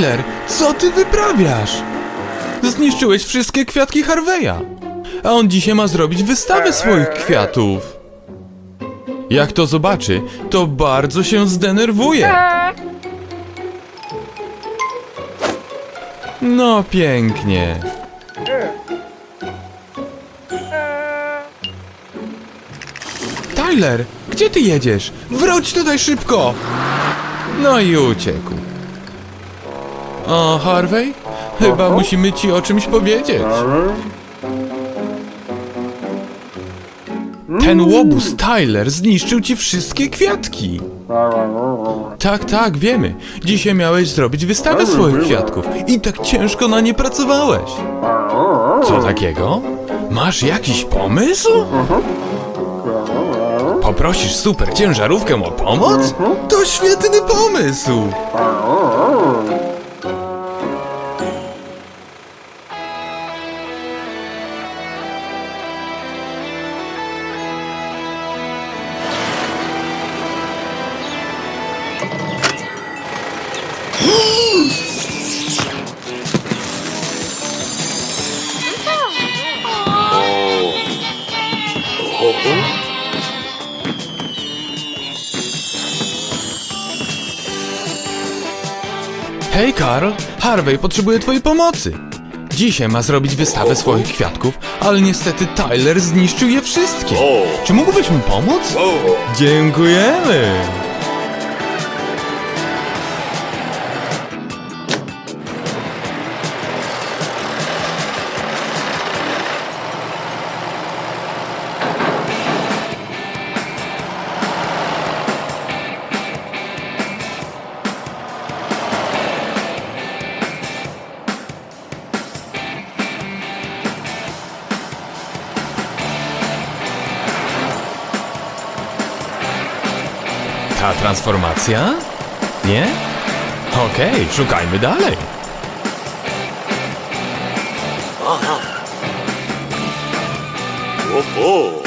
Tyler, co ty wyprawiasz? Zniszczyłeś wszystkie kwiatki Harveya. A on dzisiaj ma zrobić wystawę swoich kwiatów. Jak to zobaczy, to bardzo się zdenerwuje. No pięknie. Tyler, gdzie ty jedziesz? Wróć tutaj szybko! No i uciekł. O, Harvey? Chyba musimy ci o czymś powiedzieć. Ten łobuz Tyler zniszczył ci wszystkie kwiatki. Tak, tak, wiemy. Dzisiaj miałeś zrobić wystawę swoich kwiatków i tak ciężko na nie pracowałeś. Co takiego? Masz jakiś pomysł? Poprosisz super ciężarówkę o pomoc? To świetny pomysł! Hej Karl, Harvey potrzebuje twojej pomocy. Dzisiaj ma zrobić wystawę swoich kwiatków, ale niestety Tyler zniszczył je wszystkie. Czy mógłbyś mu pomóc? Dziękujemy. Ta transformacja? Nie? Okej, szukajmy dalej. 오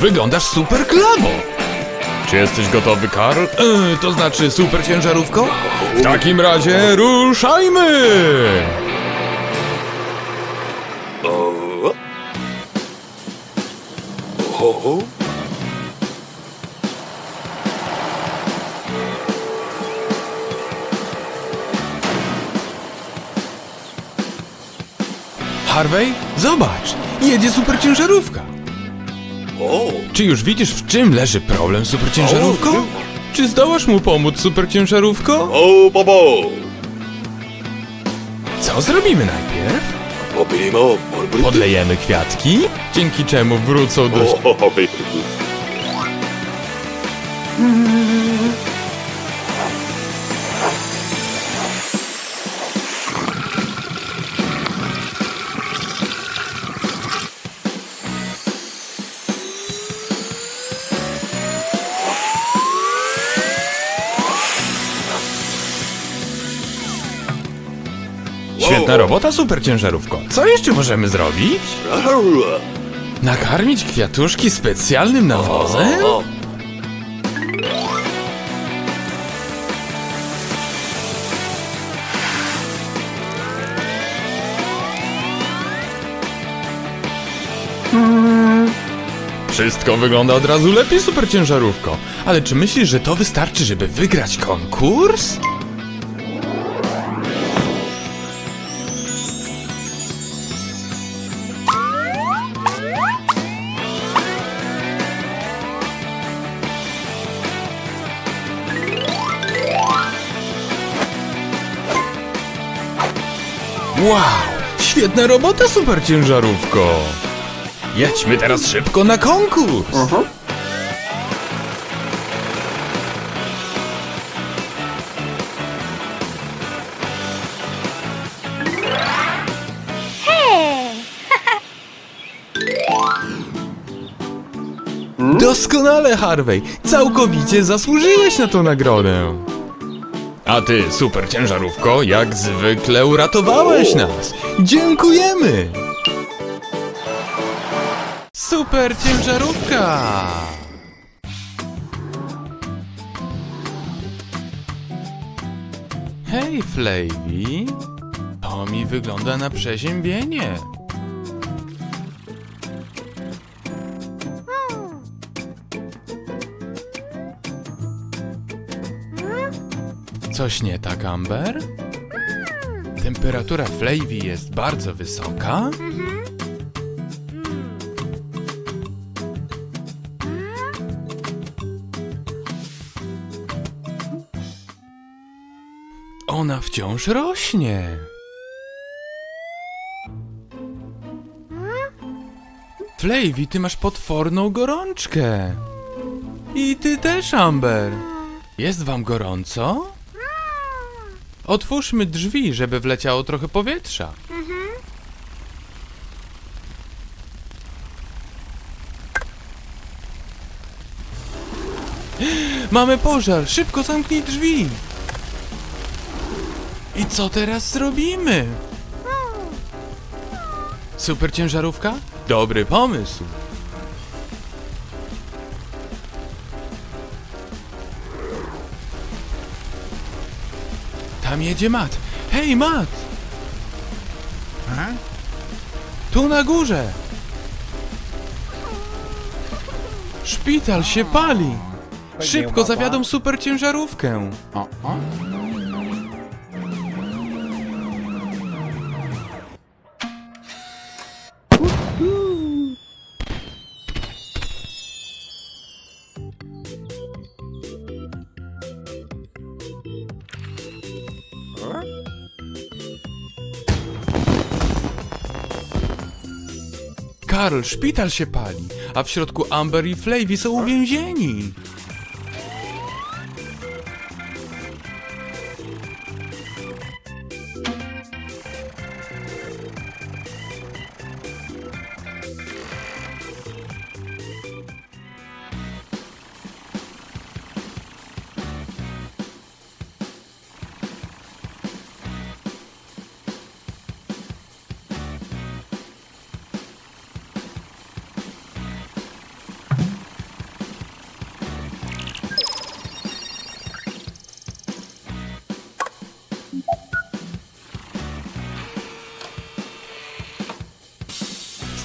Wyglądasz super klamo! Czy jesteś gotowy, Karl? Yy, to znaczy super ciężarówko? W takim razie ruszajmy! Harvey, zobacz! Jedzie super ciężarówka! Czy już widzisz, w czym leży problem, superciężarówko? Czy zdołasz mu pomóc, superciężarówko? O, bobo! Co zrobimy najpierw? Podlejemy kwiatki, dzięki czemu wrócą do... O, Świetna robota, super ciężarówko. Co jeszcze możemy zrobić? Nakarmić kwiatuszki specjalnym nawozem? Wszystko wygląda od razu lepiej, super ciężarówko. Ale czy myślisz, że to wystarczy, żeby wygrać konkurs? Wow! Świetna robota, super ciężarówko! Jedźmy teraz szybko na konkurs! Doskonale, Harvey! Całkowicie zasłużyłeś na tą nagrodę! A ty, super ciężarówko, jak zwykle uratowałeś nas! Dziękujemy! Super ciężarówka! Hej, Flavy! To mi wygląda na przeziębienie. Coś nie tak, Amber? Temperatura Flavy jest bardzo wysoka? Ona wciąż rośnie. Flavy, ty masz potworną gorączkę. I ty też, Amber. Jest wam gorąco? Otwórzmy drzwi, żeby wleciało trochę powietrza. Mamy pożar! Szybko zamknij drzwi! I co teraz zrobimy? Super ciężarówka? Dobry pomysł. Tam jedzie Mat. Hej, Mat! Tu na górze! Szpital się pali! Szybko zawiadą super ciężarówkę! Karl, szpital się pali, a w środku Amber i Flavy są uwięzieni.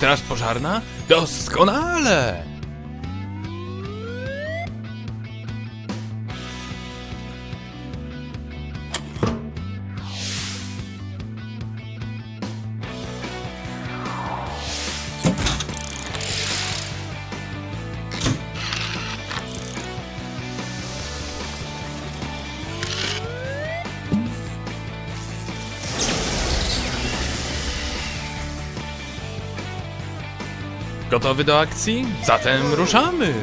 Straż pożarna? Doskonale! Gotowy do akcji? Zatem ruszamy!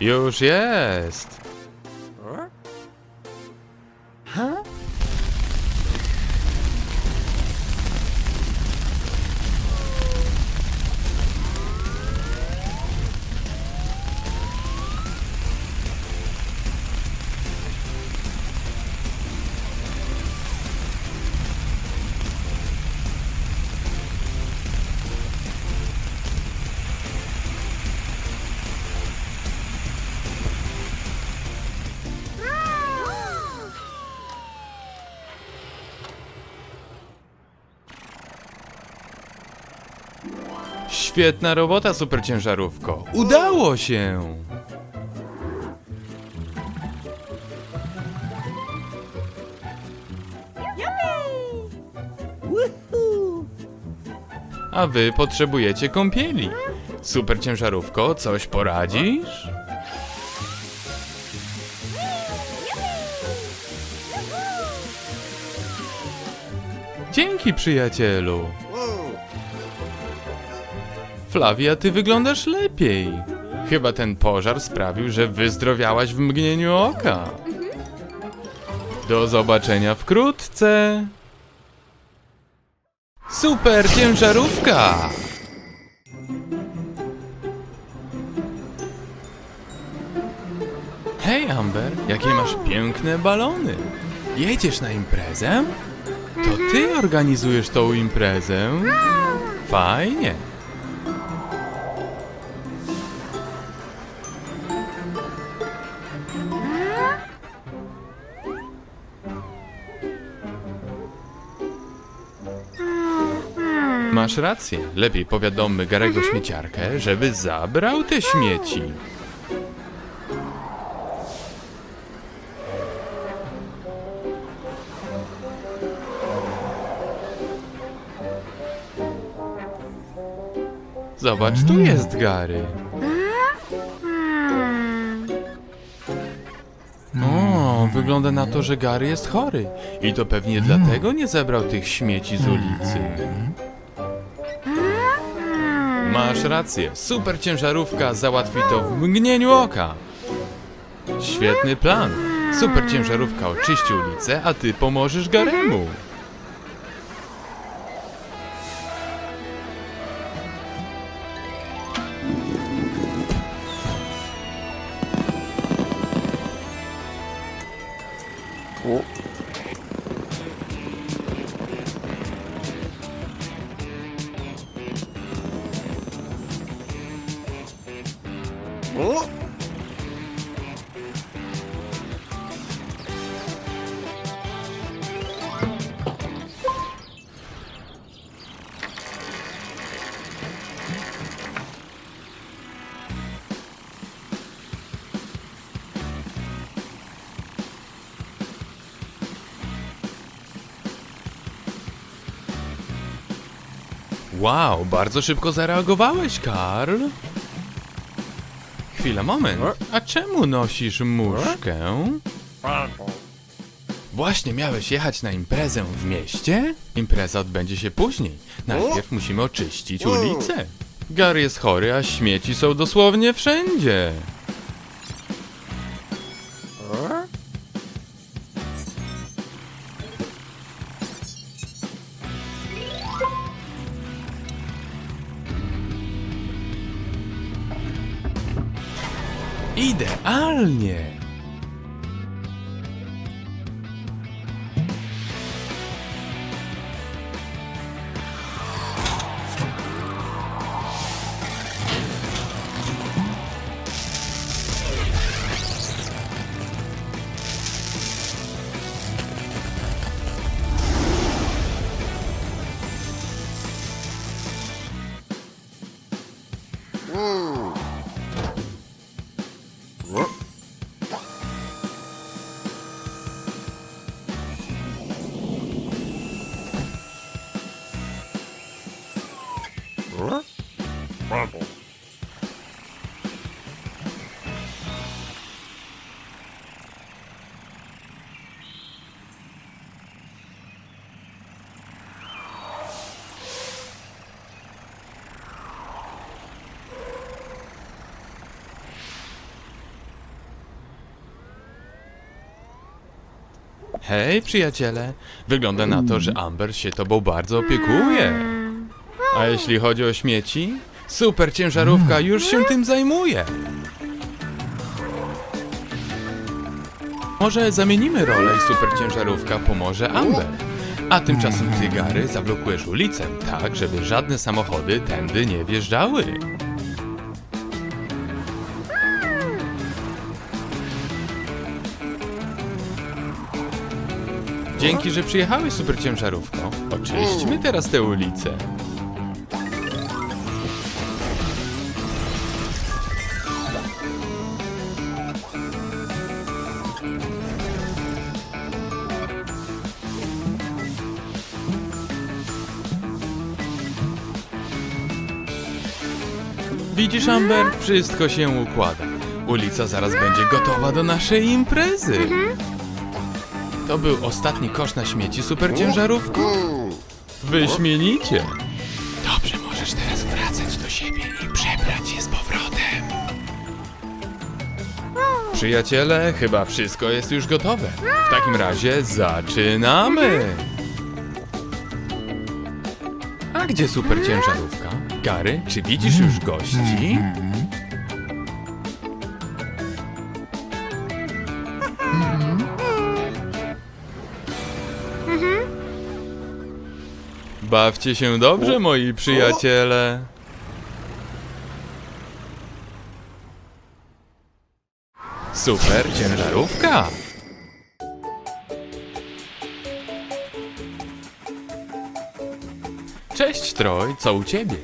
Już jest! Świetna robota, super ciężarówko. Udało się! A wy potrzebujecie kąpieli. Super ciężarówko, coś poradzisz? Dzięki, przyjacielu. Flavia, ty wyglądasz lepiej. Chyba ten pożar sprawił, że wyzdrowiałaś w mgnieniu oka. Do zobaczenia wkrótce. Super ciężarówka! Hej Amber, jakie masz piękne balony. Jedziesz na imprezę? To ty organizujesz tą imprezę? Fajnie. Masz rację. Lepiej powiadommy Garego śmieciarkę, żeby zabrał te śmieci. Zobacz, tu jest Gary. O, wygląda na to, że Gary jest chory. I to pewnie dlatego nie zebrał tych śmieci z ulicy. Masz rację, super ciężarówka załatwi to w mgnieniu oka. Świetny plan. Super ciężarówka oczyści ulicę, a ty pomożesz Garemu. Wow, bardzo szybko zareagowałeś, Karl. Chwila, moment. A czemu nosisz muszkę? Właśnie miałeś jechać na imprezę w mieście? Impreza odbędzie się później. Najpierw musimy oczyścić ulicę. Gary jest chory, a śmieci są dosłownie wszędzie. Idealnie! Hej, przyjaciele. Wygląda na to, że Amber się tobą bardzo opiekuje. A jeśli chodzi o śmieci? Super ciężarówka już się tym zajmuje. Może zamienimy rolę i super ciężarówka pomoże Amber. A tymczasem ty, Gary, zablokujesz ulicę, tak, żeby żadne samochody tędy nie wjeżdżały. Dzięki, że przyjechałeś, super ciężarówko. Oczyśćmy teraz tę ulicę. Widzisz, Amber? Wszystko się układa. Ulica zaraz będzie gotowa do naszej imprezy. To był ostatni kosz na śmieci superciężarówki? Wyśmienicie. Dobrze, możesz teraz wracać do siebie i przebrać się z powrotem. Przyjaciele, chyba wszystko jest już gotowe. W takim razie zaczynamy! A gdzie super ciężarówka? Gary, czy widzisz już gości? Bawcie się dobrze, moi przyjaciele. Super ciężarówka! Cześć Troj, co u ciebie?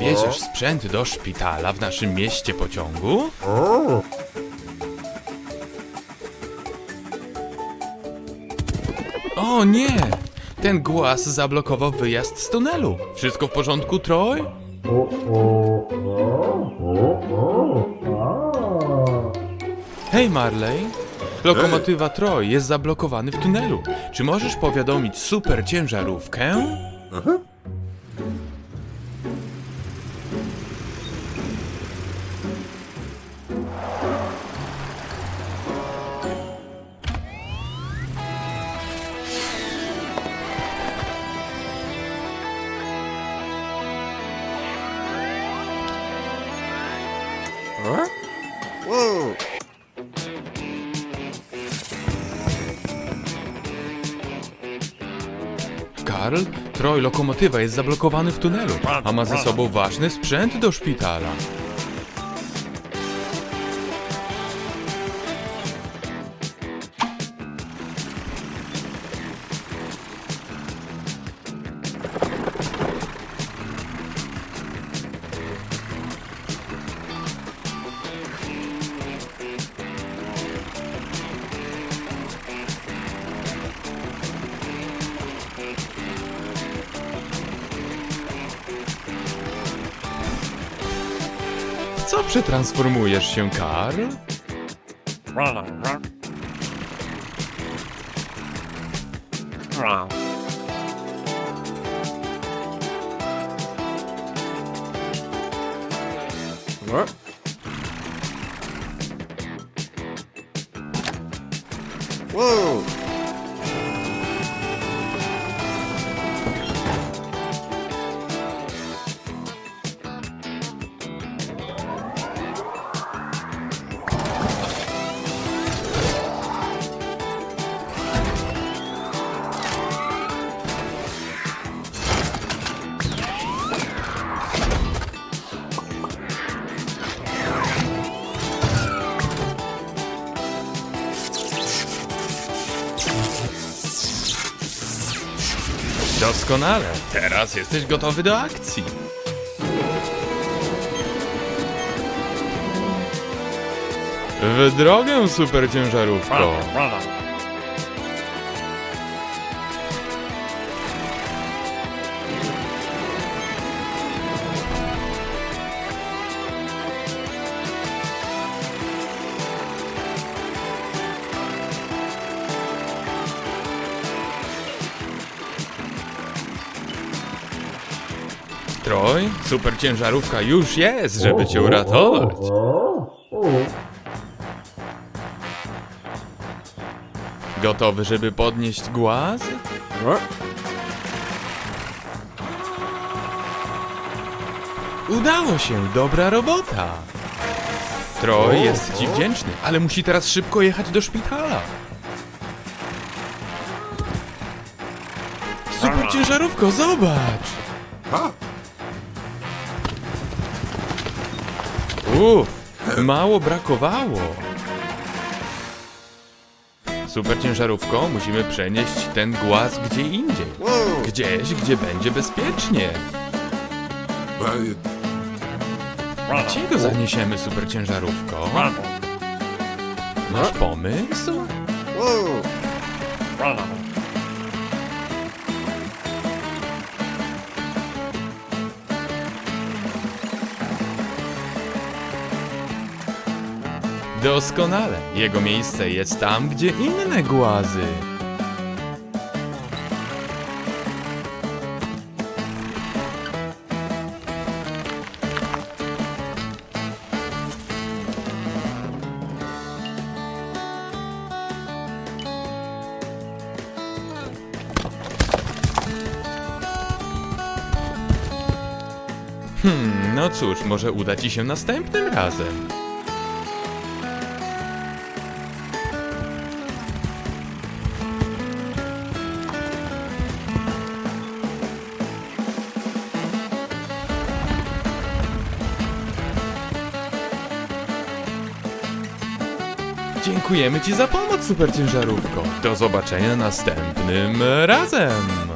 Wieziesz sprzęt do szpitala w naszym mieście pociągu? O nie! Ten głaz zablokował wyjazd z tunelu. Wszystko w porządku, Troj? Hej Marley! Lokomotywa Troj jest zablokowany w tunelu. Czy możesz powiadomić super ciężarówkę? Karl, Troj lokomotywa jest zablokowany w tunelu, a ma ze sobą ważny sprzęt do szpitala. Przetransformujesz się, Karl? Doskonale. Teraz jesteś gotowy do akcji. W drogę, super super ciężarówka już jest, żeby cię uratować. Gotowy, żeby podnieść głaz? Udało się, dobra robota. Troj jest ci wdzięczny, ale musi teraz szybko jechać do szpitala. Super ciężarówko, zobacz! Uff, mało brakowało. Super ciężarówko, musimy przenieść ten głaz gdzie indziej. Gdzieś, gdzie będzie bezpiecznie. Gdzie go zaniesiemy, super ciężarówko? Masz pomysł? Doskonale. Jego miejsce jest tam, gdzie inne głazy. Hmm, no cóż, może uda ci się następnym razem. Dziękujemy Ci za pomoc, super ciężarówko. Do zobaczenia następnym razem.